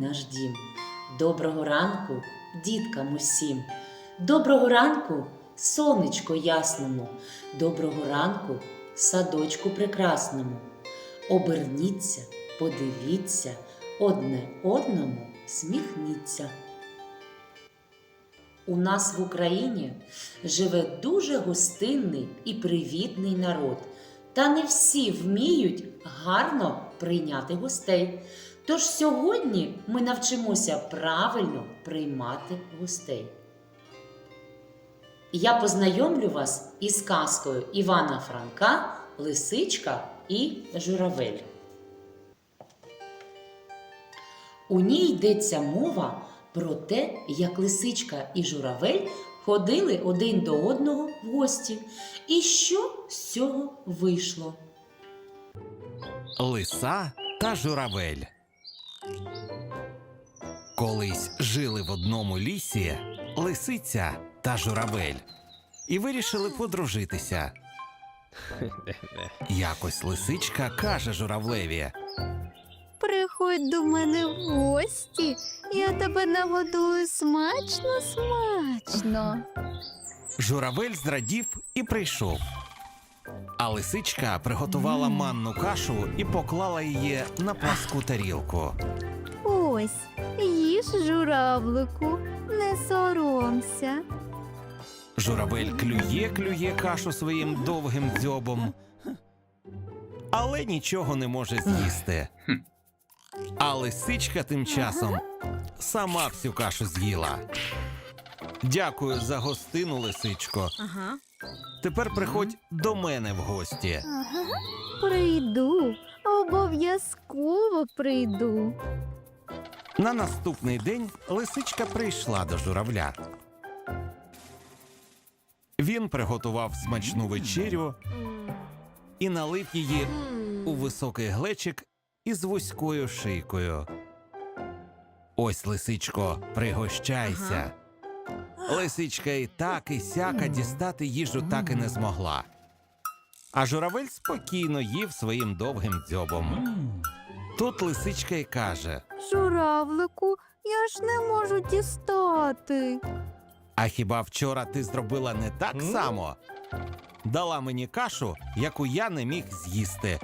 наш дім. Доброго ранку, діткам усім. Доброго ранку, сонечко ясному. Доброго ранку, садочку прекрасному. Оберніться, подивіться, одне одному сміхніться. У нас в Україні живе дуже гостинний і привітний народ. Та не всі вміють гарно прийняти гостей. Тож сьогодні ми навчимося правильно приймати гостей. Я познайомлю вас із казкою Івана Франка, Лисичка і Журавель. У ній йдеться мова про те, як лисичка і журавель ходили один до одного в гості, і що з цього вийшло. Лиса та журавель. Колись жили в одному лісі лисиця та журавель і вирішили подружитися. Якось лисичка каже журавлеві: Приходь до мене в гості, я тебе нагодую смачно, смачно. Журавель зрадів і прийшов. А лисичка приготувала манну кашу і поклала її на пласку тарілку. Ось, їж журавлику, не соромся. Журавель клює, клює кашу своїм довгим дзьобом, але нічого не може з'їсти. А лисичка тим часом сама всю кашу з'їла. Дякую за гостину, лисичко. Ага. Тепер приходь до мене в гості. Прийду, обов'язково прийду. На наступний день лисичка прийшла до журавля. Він приготував смачну вечерю і налив її у високий глечик із вузькою шийкою. Ось, лисичко, пригощайся. Лисичка і так, і сяка дістати їжу так і не змогла. А журавель спокійно їв своїм довгим дзьобом. Тут лисичка й каже: Журавлику, я ж не можу дістати. А хіба вчора ти зробила не так само? Дала мені кашу, яку я не міг з'їсти.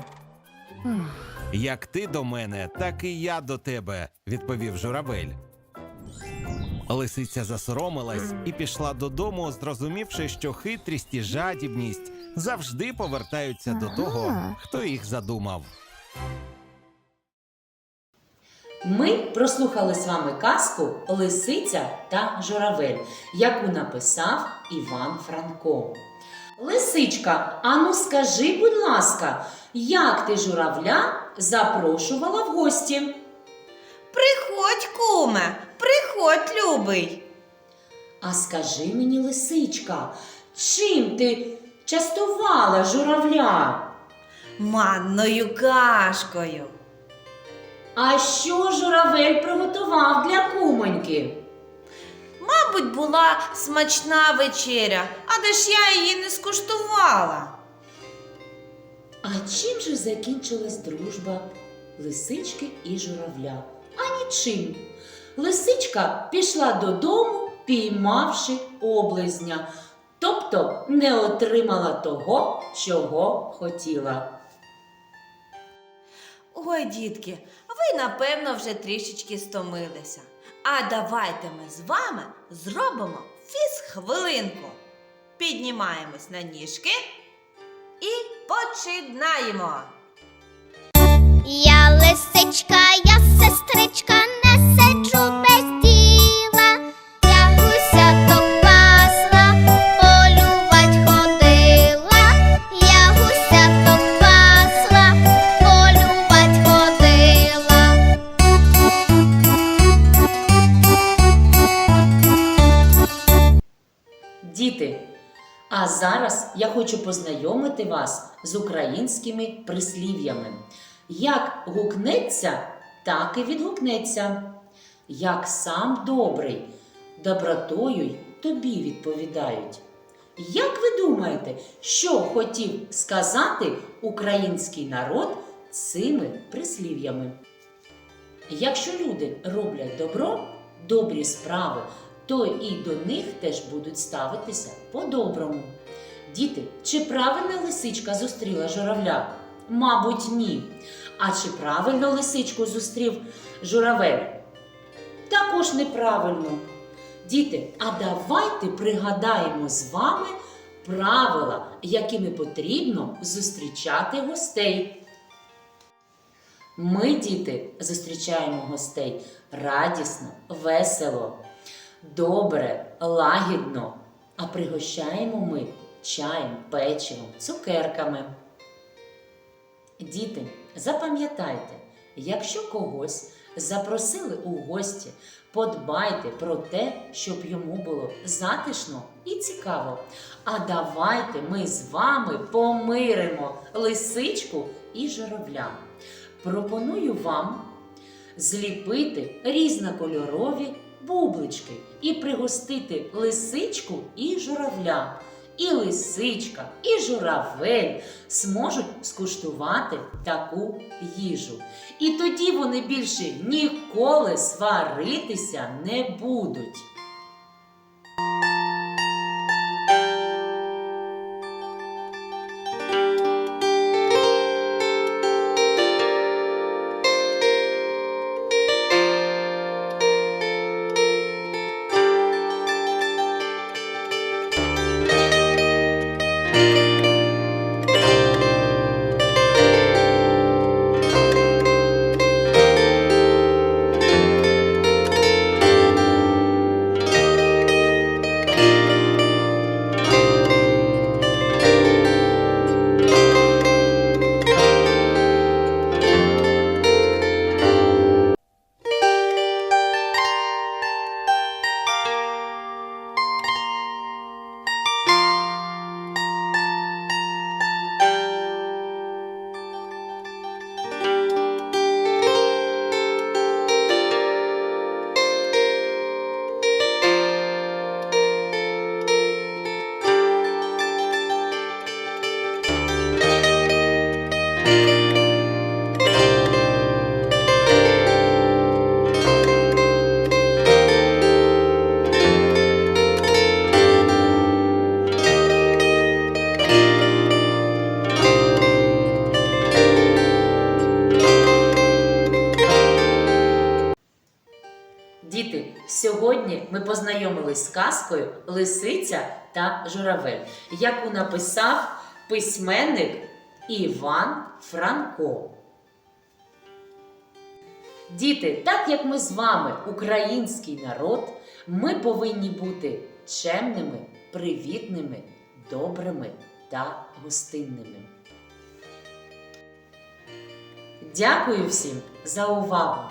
Як ти до мене, так і я до тебе, відповів журавель. Лисиця засоромилась і пішла додому, зрозумівши, що хитрість і жадібність завжди повертаються до того, хто їх задумав. Ми прослухали з вами казку Лисиця та журавель, яку написав Іван Франко. Лисичка, ану скажи, будь ласка, як ти журавля запрошувала в гості? Приходь, куме, приходь, любий. А скажи мені, лисичка, чим ти частувала журавля? Манною кашкою. А що журавель приготував для кумоньки? Мабуть, була смачна вечеря, а де ж я її не скуштувала. А чим же закінчилась дружба лисички і журавля? А нічим. Лисичка пішла додому, піймавши облизня, тобто не отримала того, чого хотіла. Ой, дітки, ви напевно вже трішечки стомилися. А давайте ми з вами зробимо фіз-хвилинку. Піднімаємось на ніжки і починаємо. Я лисичка, я сестричка, а зараз я хочу познайомити вас з українськими прислів'ями. Як гукнеться, так і відгукнеться. Як сам добрий, добротою й тобі відповідають. Як ви думаєте, що хотів сказати український народ цими прислів'ями? Якщо люди роблять добро, добрі справи, то і до них теж будуть ставитися по-доброму. Діти, чи правильно лисичка зустріла журавля? Мабуть, ні. А чи правильно лисичку зустрів журавель? Також неправильно. Діти, а давайте пригадаємо з вами правила, якими потрібно зустрічати гостей. Ми, діти, зустрічаємо гостей радісно, весело, добре, лагідно, а пригощаємо ми чаєм, печивом, цукерками. Діти, запам'ятайте, якщо когось запросили у гості, подбайте про те, щоб йому було затишно і цікаво. А давайте ми з вами помиримо лисичку і журавля. Пропоную вам зліпити різнокольорові бублички і пригостити лисичку і журавля. І лисичка, і журавель зможуть скуштувати таку їжу. І тоді вони більше ніколи сваритися не будуть. Ми познайомились з казкою Лисиця та Журавель, яку написав письменник Іван Франко. Діти, так як ми з вами український народ, ми повинні бути чемними, привітними, добрими та гостинними. Дякую всім за увагу!